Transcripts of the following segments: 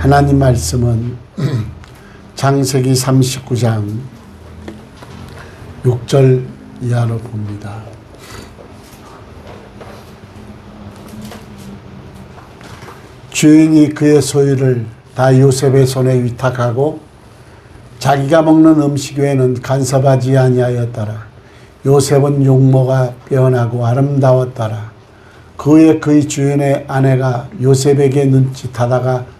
하나님 말씀은 장세기 39장 6절 이하로 봅니다. 주인이 그의 소유를 다 요셉의 손에 위탁하고 자기가 먹는 음식 외에는 간섭하지 아니하였더라. 요셉은 용모가 빼어나고 아름다웠더라. 그의 그의 주인의 아내가 요셉에게 눈짓하다가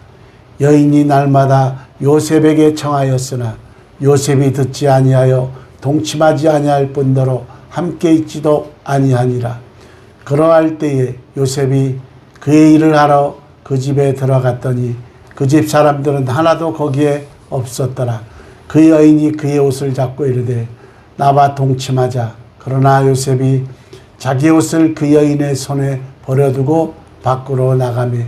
여인이 날마다 요셉에게 청하였으나 요셉이 듣지 아니하여 동침하지 아니할 뿐더러 함께 있지도 아니하니라 그러할 때에 요셉이 그의 일을 하러 그 집에 들어갔더니 그 집 사람들은 하나도 거기에 없었더라. 그 여인이 그의 옷을 잡고 이르되 나와 동침하자. 그러나 요셉이 자기 옷을 그 여인의 손에 버려두고 밖으로 나가매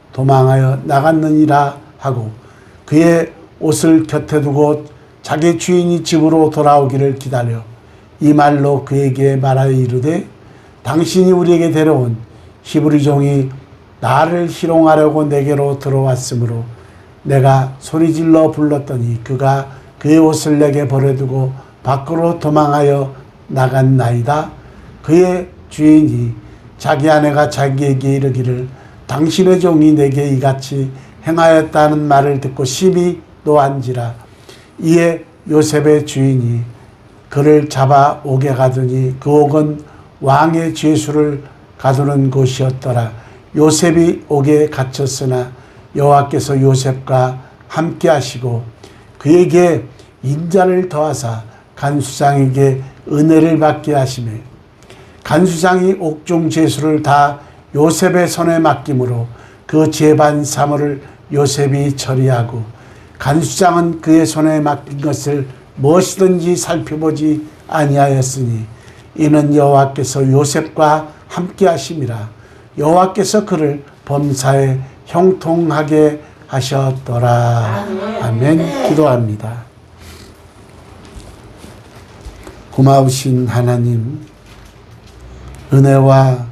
도망하여 나갔느니라 하고 그의 옷을 곁에 두고 자기 주인이 집으로 돌아오기를 기다려 이 말로 그에게 말하여 이르되 당신이 우리에게 데려온 히브리 종이 나를 희롱하려고 내게로 들어왔으므로 내가 소리질러 불렀더니 그가 그의 옷을 내게 버려두고 밖으로 도망하여 나갔나이다. 그의 주인이 자기 아내가 자기에게 이르기를 당신의 종이 내게 이같이 행하였다는 말을 듣고 심히 노한지라. 이에 요셉의 주인이 그를 잡아 옥에 가더니 그 옥은 왕의 죄수를 가두는 곳이었더라. 요셉이 옥에 갇혔으나 여호와께서 요셉과 함께 하시고 그에게 인자를 더하사 간수장에게 은혜를 받게 하시며 간수장이 옥중 제수를 다 요셉의 손에 맡김으로 그 재반 사물을 요셉이 처리하고 간수장은 그의 손에 맡긴 것을 무엇이든지 살펴보지 아니하였으니 이는 여호와께서 요셉과 함께 하심이라 여호와께서 그를 범사에 형통하게 하셨더라. 아멘. 기도합니다. 고마우신 하나님, 은혜와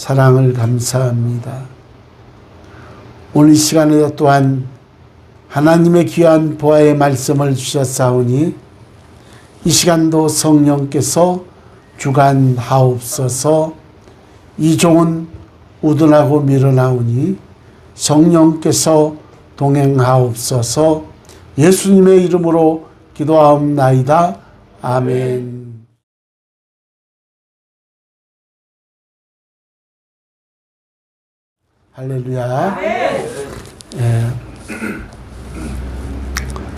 사랑을 감사합니다. 오늘 이 시간에도 또한 하나님의 귀한 보아의 말씀을 주셨사오니 이 시간도 성령께서 주관하옵소서 이 종은 우둔하고 밀어나오니 성령께서 동행하옵소서 예수님의 이름으로 기도하옵나이다. 아멘. 할렐루야. 예.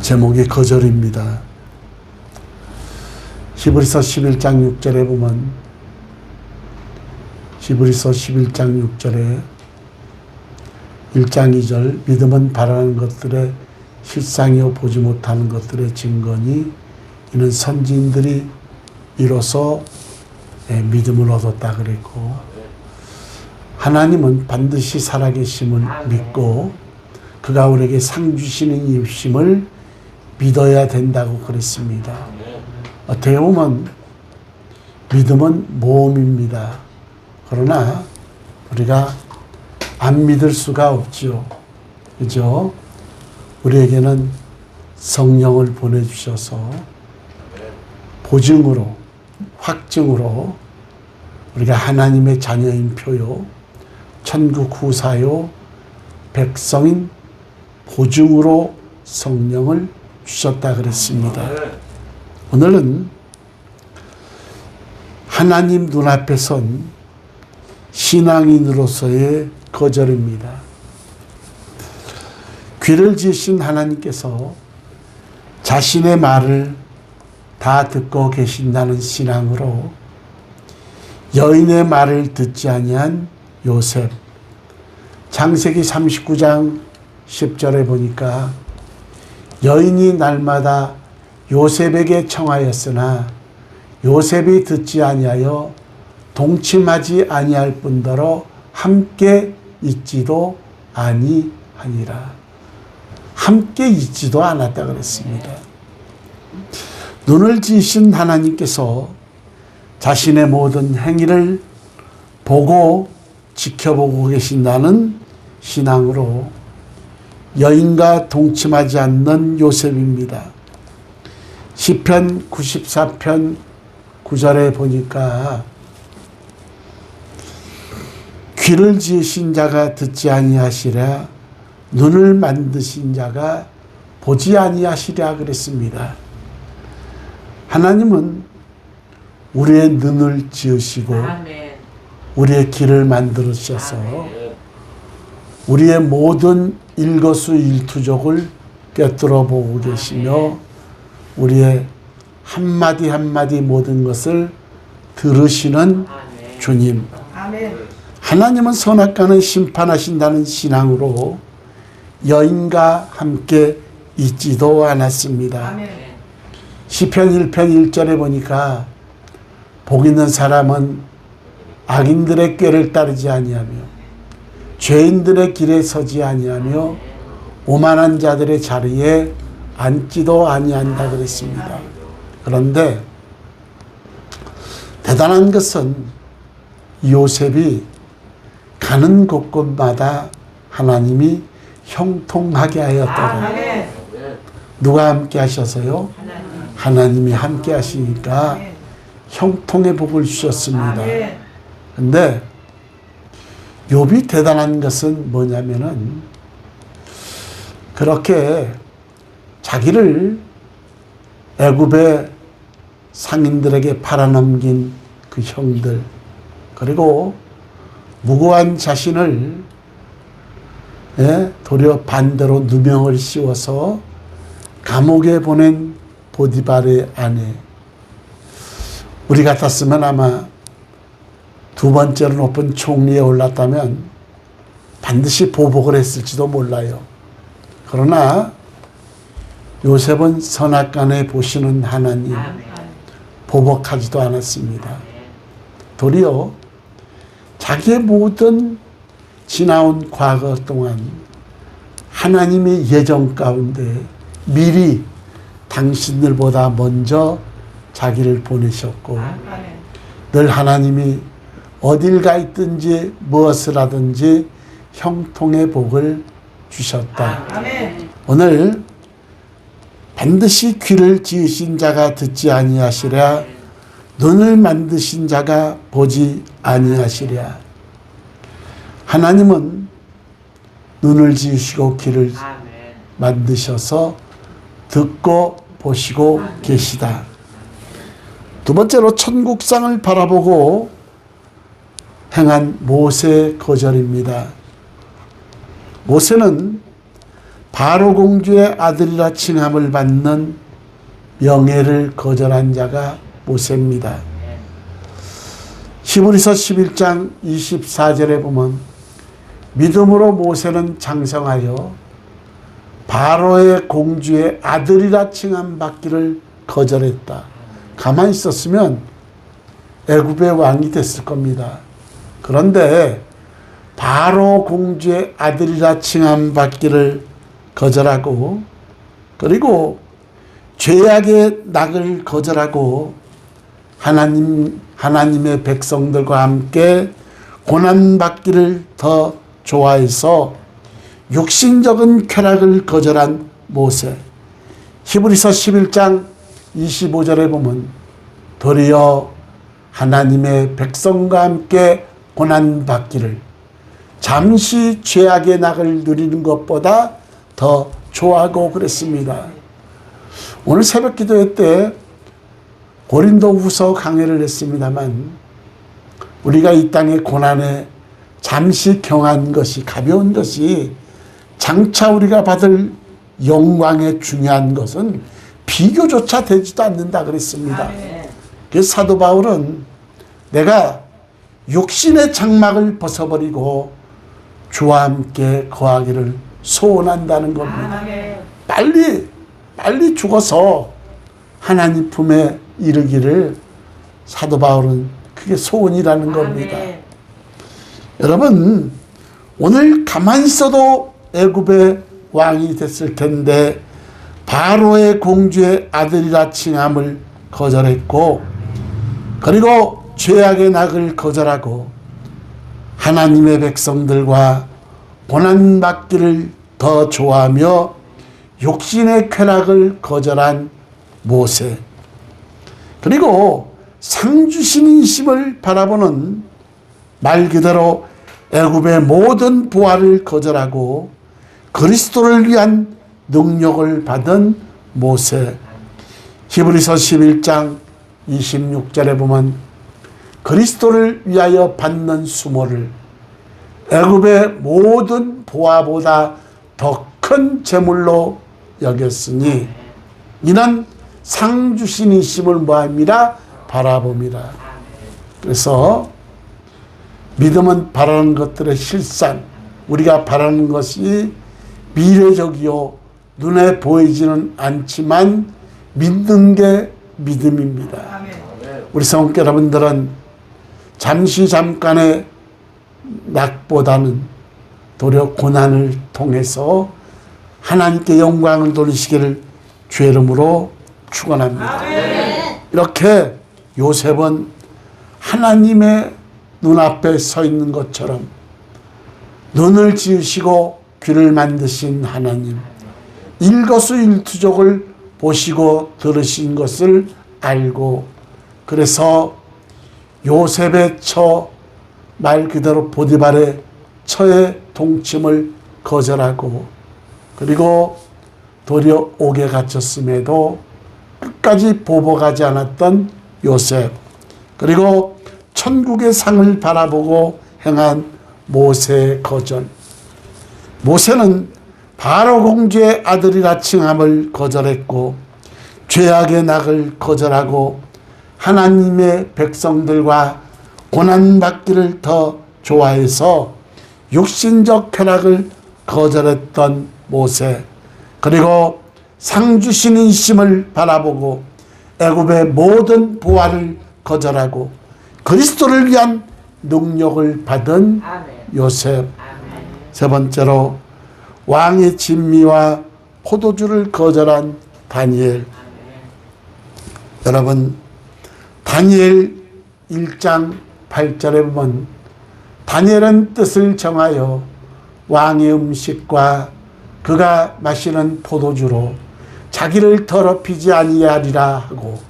제목이 거절입니다. 히브리서 11장 6절에 보면 히브리서 11장 6절에 1장 2절 믿음은 바라는 것들의 실상이요 보지 못하는 것들의 증거니 이는 선지인들이 이로써 예, 믿음을 얻었다 그랬고 하나님은 반드시 살아계심을 믿고 그가 우리에게 상 주시는 이심을 믿어야 된다고 그랬습니다. 어떻게 보면 믿음은 모험입니다. 그러나 우리가 안 믿을 수가 없지요. 그죠? 우리에게는 성령을 보내주셔서 보증으로, 확증으로 우리가 하나님의 자녀인 표요, 천국 후사요, 백성인 보증으로 성령을 주셨다 그랬습니다. 오늘은 하나님 눈앞에 선 신앙인으로서의 거절입니다. 귀를 지으신 하나님께서 자신의 말을 다 듣고 계신다는 신앙으로 여인의 말을 듣지 아니한 요셉 창세기 39장 10절에 보니까 여인이 날마다 요셉에게 청하였으나 요셉이 듣지 아니하여 동침하지 아니할 뿐더러 함께 있지도 아니하니라. 함께 있지도 않았다 그랬습니다. 눈을 지으신 하나님께서 자신의 모든 행위를 보고 지켜보고 계신다는 신앙으로 여인과 동침하지 않는 요셉입니다. 시편 94편 9절에 보니까 귀를 지으신 자가 듣지 아니하시랴 눈을 만드신 자가 보지 아니하시랴 그랬습니다. 하나님은 우리의 눈을 지으시고 아멘. 우리의 길을 만들으셔서 아멘. 우리의 모든 일거수 일투족을 꿰뚫어 보고 계시며 우리의 한마디 한마디 모든 것을 들으시는. 주님. 하나님은 선악간을 심판하신다는 신앙으로 여인과 함께 있지도 않았습니다. 시편 1편 1절에 보니까 복 있는 사람은 악인들의 꾀를 따르지 아니하며 죄인들의 길에 서지 아니하며 오만한 자들의 자리에 앉지도 아니한다 그랬습니다. 그런데 대단한 것은 요셉이 가는 곳곳마다 하나님이 형통하게 하였더라. 아멘. 누가 함께 하셔서요? 하나님이 함께 하시니까 아멘. 형통의 복을 주셨습니다. 근데 욥이 대단한 것은 뭐냐면은 그렇게 자기를 애굽의 상인들에게 팔아넘긴 그 형들 그리고 무고한 자신을 예, 도리어 반대로 누명을 씌워서 감옥에 보낸 보디발의 아내. 우리 같았으면 아마 두 번째로 높은 총리에 올랐다면 반드시 보복을 했을지도 몰라요. 그러나 요셉은 선악간에 보시는 하나님 아멘. 보복하지도 않았습니다. 도리어 자기의 모든 지나온 과거 동안 하나님의 예정 가운데 미리 당신들보다 먼저 자기를 보내셨고 아멘. 늘 하나님이 어딜 가 있든지 무엇을 하든지 형통의 복을 주셨다. 아멘. 오늘 반드시 귀를 지으신 자가 듣지 아니하시랴 눈을 만드신 자가 보지 아니하시랴 하나님은 눈을 지으시고 귀를. 만드셔서 듣고 보시고 계시다. 두 번째로 천국상을 바라보고 행한 모세 거절입니다. 모세는 바로 공주의 아들이라 칭함을 받는 명예를 거절한 자가 모세입니다. 히브리서 11장 24절에 보면 믿음으로 모세는 장성하여 바로의 공주의 아들이라 칭함 받기를 거절했다. 가만히 있었으면 애굽의 왕이 됐을 겁니다. 그런데 바로 공주의 아들이라 칭함 받기를 거절하고 그리고 죄악의 낙을 거절하고 하나님 하나님의 백성들과 함께 고난 받기를 더 좋아해서 육신적인 쾌락을 거절한 모세. 히브리서 11장 25절에 보면 도리어 하나님의 백성과 함께 고난 받기를 잠시 죄악의 낙을 누리는 것보다 더 좋아하고 그랬습니다. 오늘 새벽 기도회 때 고린도 후서 강해를 했습니다만 우리가 이 땅의 고난에 잠시 경한 것이 가벼운 것이 장차 우리가 받을 영광의 중요한 것은 비교조차 되지도 않는다 그랬습니다. 그래서 사도 바울은 내가 육신의 장막을 벗어버리고 주와 함께 거하기를 소원한다는 겁니다. 빨리 빨리 죽어서 하나님 품에 이르기를 사도 바울은 그게 소원이라는 겁니다. 여러분 오늘 가만히 있어도 애굽의 왕이 됐을 텐데 바로의 공주의 아들이라 칭함을 거절했고 그리고 죄악의 낙을 거절하고 하나님의 백성들과 고난받기를 더 좋아하며 욕심의 쾌락을 거절한 모세. 그리고 상주신이심을 바라보는 말 그대로 애굽의 모든 부활을 거절하고 그리스도를 위한 능력을 받은 모세. 히브리서 11장 26절에 보면 그리스도를 위하여 받는 수모를 애굽의 모든 보화보다 더 큰 재물로 여겼으니 이는 상주신 이심을 뭐합니다 바라봅니다. 그래서 믿음은 바라는 것들의 실상 우리가 바라는 것이 미래적이요 눈에 보이지는 않지만 믿는 게 믿음입니다. 우리 성도 여러분들은 잠시 잠깐의 낙보다는 도리어 고난을 통해서 하나님께 영광을 돌리시기를 주의 이름으로 축원합니다. 이렇게 요셉은 하나님의 눈앞에 서 있는 것처럼 눈을 지으시고 귀를 만드신 하나님 일거수일투족을 보시고 들으신 것을 알고 그래서 요셉의 처 말 그대로 보디발의 처의 동침을 거절하고 그리고 도리어 옥에 갇혔음에도 끝까지 보복하지 않았던 요셉. 그리고 천국의 상을 바라보고 행한 모세의 거절. 모세는 바로 공주의 아들이라 칭함을 거절했고 죄악의 낙을 거절하고 하나님의 백성들과 고난받기를 더 좋아해서 육신적 쾌락을 거절했던 모세 그리고 상주신인 심을 바라보고 애굽의 모든 보화를 거절하고 그리스도를 위한 능력을 받은 요셉. 세 번째로 왕의 진미와 포도주를 거절한 다니엘. 여러분 다니엘 1장 8절에 보면 다니엘은 뜻을 정하여 왕의 음식과 그가 마시는 포도주로 자기를 더럽히지 아니하리라 하고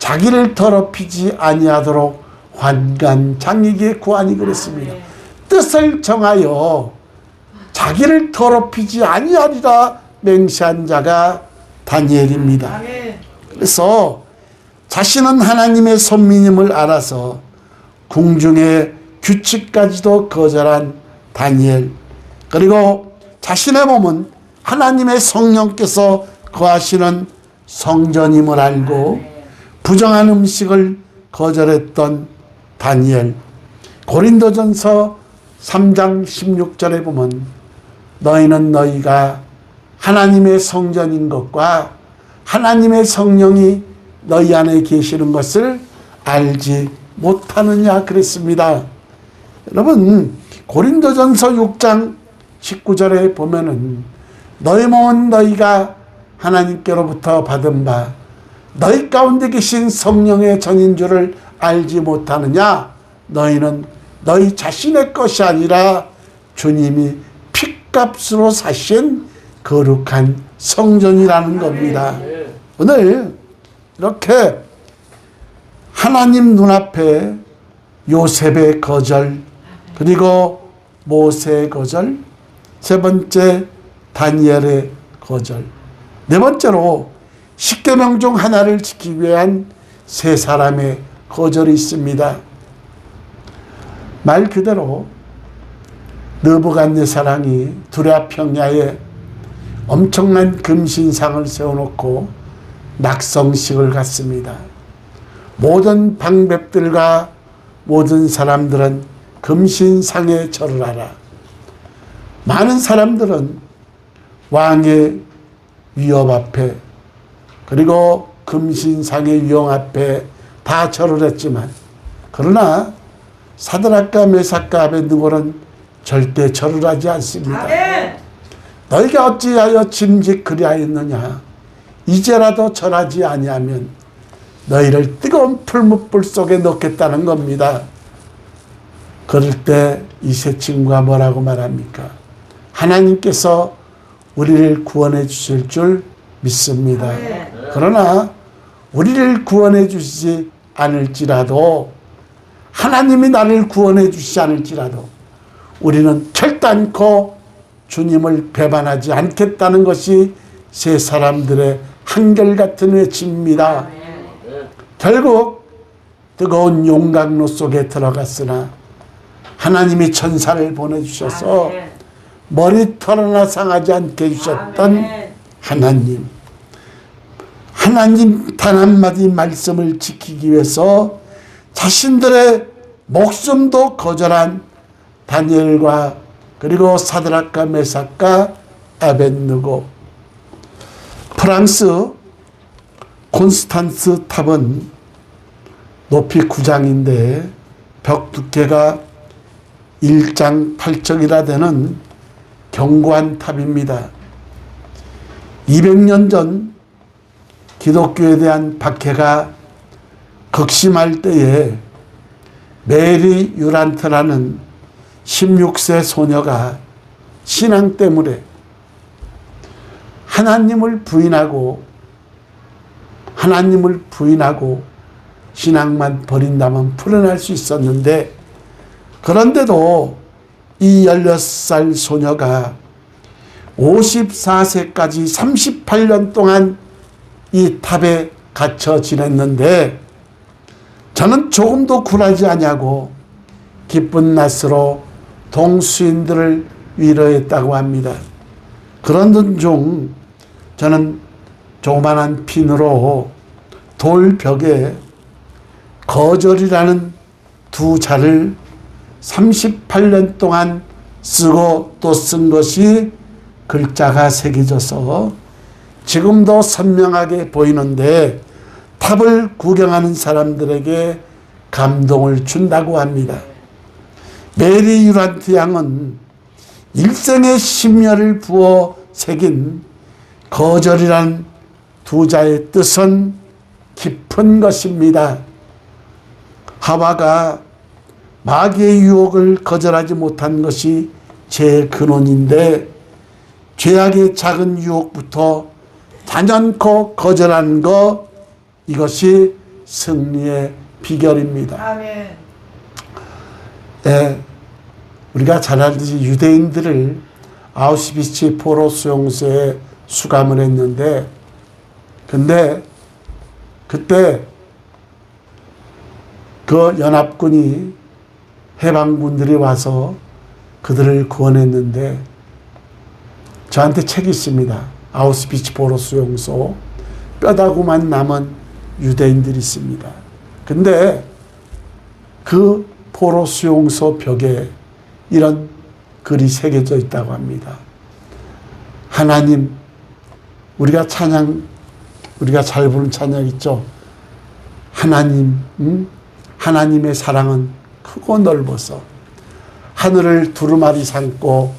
자기를 더럽히지 아니하도록 환관 장익의 구한이 그랬습니다. 뜻을 정하여 자기를 더럽히지 아니하리라 맹세한 자가 다니엘입니다. 그래서 자신은 하나님의 선민임을 알아서 궁중의 규칙까지도 거절한 다니엘. 그리고 자신의 몸은 하나님의 성령께서 거하시는 성전임을 알고 부정한 음식을 거절했던 다니엘. 고린도전서 3장 16절에 보면 너희는 너희가 하나님의 성전인 것과 하나님의 성령이 너희 안에 계시는 것을 알지 못하느냐 그랬습니다. 여러분 고린도전서 6장 19절에 보면은 너희 몸은 너희가 하나님께로부터 받은 바 너희 가운데 계신 성령의 전인 줄을 알지 못하느냐 너희는 너희 자신의 것이 아니라 주님이 핏값으로 사신 거룩한 성전이라는 겁니다. 오늘 이렇게 하나님 눈앞에 요셉의 거절 그리고 모세의 거절 세 번째 다니엘의 거절. 네 번째로 십계명 중 하나를 지키기 위한 세 사람의 거절이 있습니다. 말 그대로 느부갓네 사랑이 두레아 평야에 엄청난 금신상을 세워놓고 낙성식을 갖습니다. 모든 방백들과 모든 사람들은 금신상에 절을 하라. 많은 사람들은 왕의 위협 앞에 그리고 금신상의 위용 앞에 다 절을 했지만 그러나 사드락과 메삭과 아벤누고는 절대 절을 하지 않습니다. 너희가 어찌하여 짐짓 그리하였느냐 이제라도 절하지 아니하면 너희를 뜨거운 풀무불 속에 넣겠다는 겁니다. 그럴 때 이 세 친구가 뭐라고 말합니까? 하나님께서 우리를 구원해 주실 줄 믿습니다. 아멘. 그러나 우리를 구원해 주시지 않을지라도 하나님이 나를 구원해 주시지 않을지라도 우리는 결단코 주님을 배반하지 않겠다는 것이 세 사람들의 한결같은 외침입니다. 결국 뜨거운 용광로 속에 들어갔으나 하나님이 천사를 보내주셔서. 머리털 하나 상하지 않게 해주셨던. 하나님. 하나님 단 한마디 말씀을 지키기 위해서 자신들의 목숨도 거절한 다니엘과 그리고 사드락과 메삭과 아벤누고 프랑스 콘스탄스 탑은 높이 9장인데 벽 두께가 1장 8척이라 되는 견고한 탑입니다. 200년 전 기독교에 대한 박해가 극심할 때에 메리 유란트라는 16세 소녀가 신앙 때문에 하나님을 부인하고 하나님을 부인하고 신앙만 버린다면 풀어날 수 있었는데 그런데도 이 16살 소녀가 54세까지 38년 동안 이 탑에 갇혀 지냈는데 저는 조금도 굴하지 아니하고 기쁜 낯으로 동수인들을 위로했다고 합니다. 그런 중 저는 조그만한 핀으로 돌벽에 거절이라는 두 자를 38년 동안 쓰고 또 쓴 것이 글자가 새겨져서 지금도 선명하게 보이는데 탑을 구경하는 사람들에게 감동을 준다고 합니다. 메리 유란트 양은 일생의 심려를 부어 새긴 거절이란 두 자의 뜻은 깊은 것입니다. 하와가 마귀의 유혹을 거절하지 못한 것이 제 근원인데 죄악의 작은 유혹부터 단연코 거절하는 것 이것이 승리의 비결입니다. 아멘. 예, 우리가 잘 알듯이 유대인들을 아우슈비츠 포로 수용소에 수감을 했는데 근데 그때 그 연합군이 해방군들이 와서 그들을 구원했는데 저한테 책이 있습니다. 아우스비츠 포로 수용소 뼈다구만 남은 유대인들이 있습니다. 근데 그 포로 수용소 벽에 이런 글이 새겨져 있다고 합니다. 하나님, 우리가 찬양, 우리가 잘 부르는 찬양 있죠? 하나님, 음? 하나님의 사랑은 크고 넓어서 하늘을 두루마리 삼고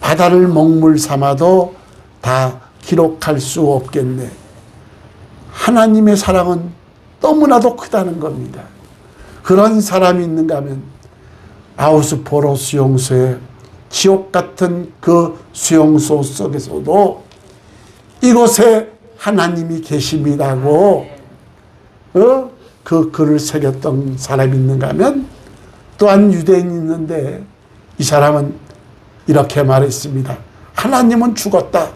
바다를 먹물 삼아도 다 기록할 수 없겠네. 하나님의 사랑은 너무나도 크다는 겁니다. 그런 사람이 있는가 하면 아우스포로 수용소에 지옥 같은 그 수용소 속에서도 이곳에 하나님이 계십니다고 어? 그 글을 새겼던 사람이 있는가 하면 또한 유대인이 있는데 이 사람은 이렇게 말했습니다. 하나님은 죽었다.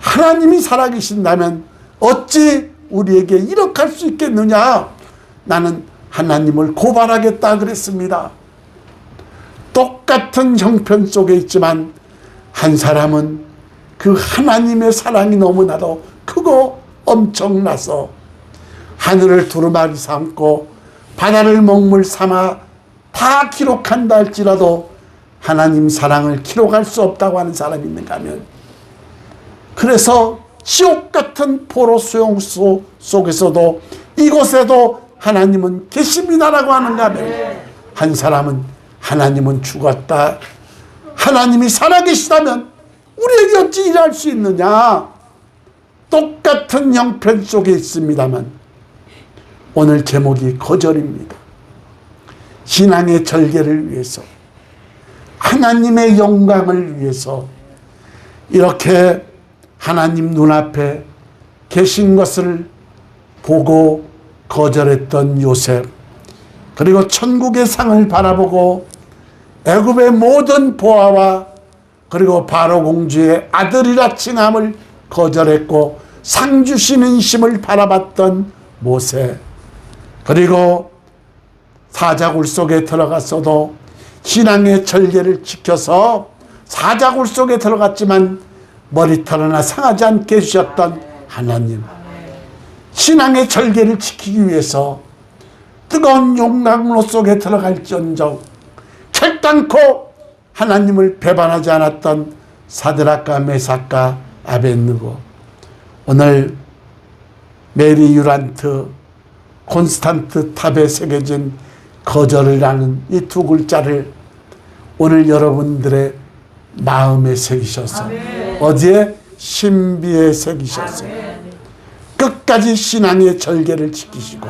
하나님이 살아계신다면 어찌 우리에게 이렇게 할 수 있겠느냐? 나는 하나님을 고발하겠다 그랬습니다. 똑같은 형편 속에 있지만 한 사람은 그 하나님의 사랑이 너무나도 크고 엄청나서 하늘을 두루마리 삼고 바다를 먹물 삼아 다 기록한다 할지라도 하나님 사랑을 기록할 수 없다고 하는 사람이 있는가 하면 그래서 지옥 같은 포로 수용소 속에서도 이곳에도 하나님은 계십니다라고 하는가 하면 한 사람은 하나님은 죽었다. 하나님이 살아계시다면 우리에게 어찌 일할 수 있느냐? 똑같은 형편 속에 있습니다만 오늘 제목이 거절입니다. 신앙의 절개를 위해서 하나님의 영광을 위해서 이렇게 하나님 눈앞에 계신 것을 보고 거절했던 요셉 그리고 천국의 상을 바라보고 애굽의 모든 보아와 그리고 바로 공주의 아들이라 칭함을 거절했고 상 주시는 심을 바라봤던 모세. 그리고 사자굴 속에 들어갔어도 신앙의 절개를 지켜서 사자굴 속에 들어갔지만 머리털 하나 상하지 않게 해주셨던 하나님. 신앙의 절개를 지키기 위해서 뜨거운 용광로 속에 들어갈지언정 결단코 하나님을 배반하지 않았던 사드락과 메사카 아벤느고 오늘 메리 유란트 콘스탄트 탑에 새겨진 거절이라는 이 두 글자를 오늘 여러분들의 마음에 새기셔서 어디에? 신비에 새기셔서 끝까지 신앙의 절개를 지키시고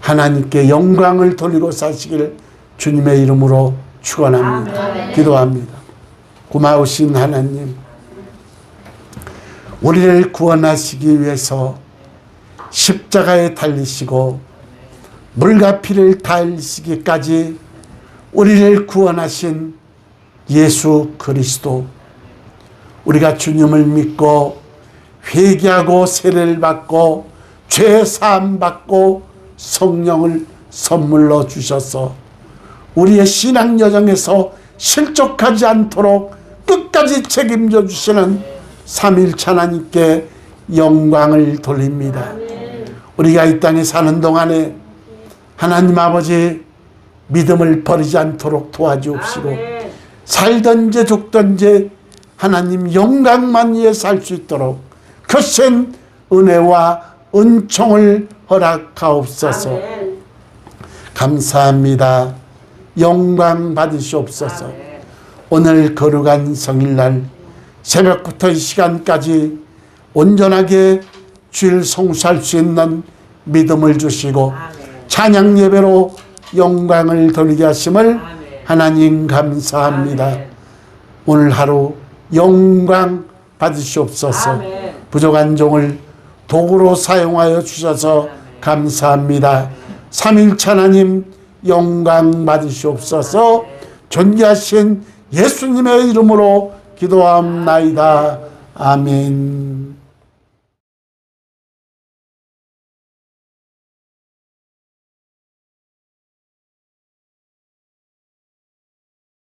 하나님께 영광을 돌리고 사시길 주님의 이름으로 축원합니다. 기도합니다. 고마우신 하나님, 우리를 구원하시기 위해서 십자가에 달리시고 물과 피를 달리시기까지 우리를 구원하신 예수 그리스도 우리가 주님을 믿고 회개하고 세례를 받고 죄 사함 받고 성령을 선물로 주셔서 우리의 신앙 여정에서 실족하지 않도록 끝까지 책임져 주시는 삼일차 하나님께 영광을 돌립니다. 우리가 이 땅에 사는 동안에 하나님 아버지 믿음을 버리지 않도록 도와주옵시고 살던지 죽던지 하나님 영광만 위해 살 수 있도록 크신 은혜와 은총을 허락하옵소서. 감사합니다 영광 받으시옵소서 오늘 거룩한 성일날 새벽부터 이 시간까지 온전하게 주일 성수할 수 있는 믿음을 주시고 찬양 예배로 영광을 돌리게 하심을 하나님 감사합니다. 오늘 하루 영광 받으시옵소서. 부족한 종을 도구로 사용하여 주셔서 감사합니다. 삼일차 하나님 영광 받으시옵소서. 존귀하신 예수님의 이름으로 기도합나이다. 아멘.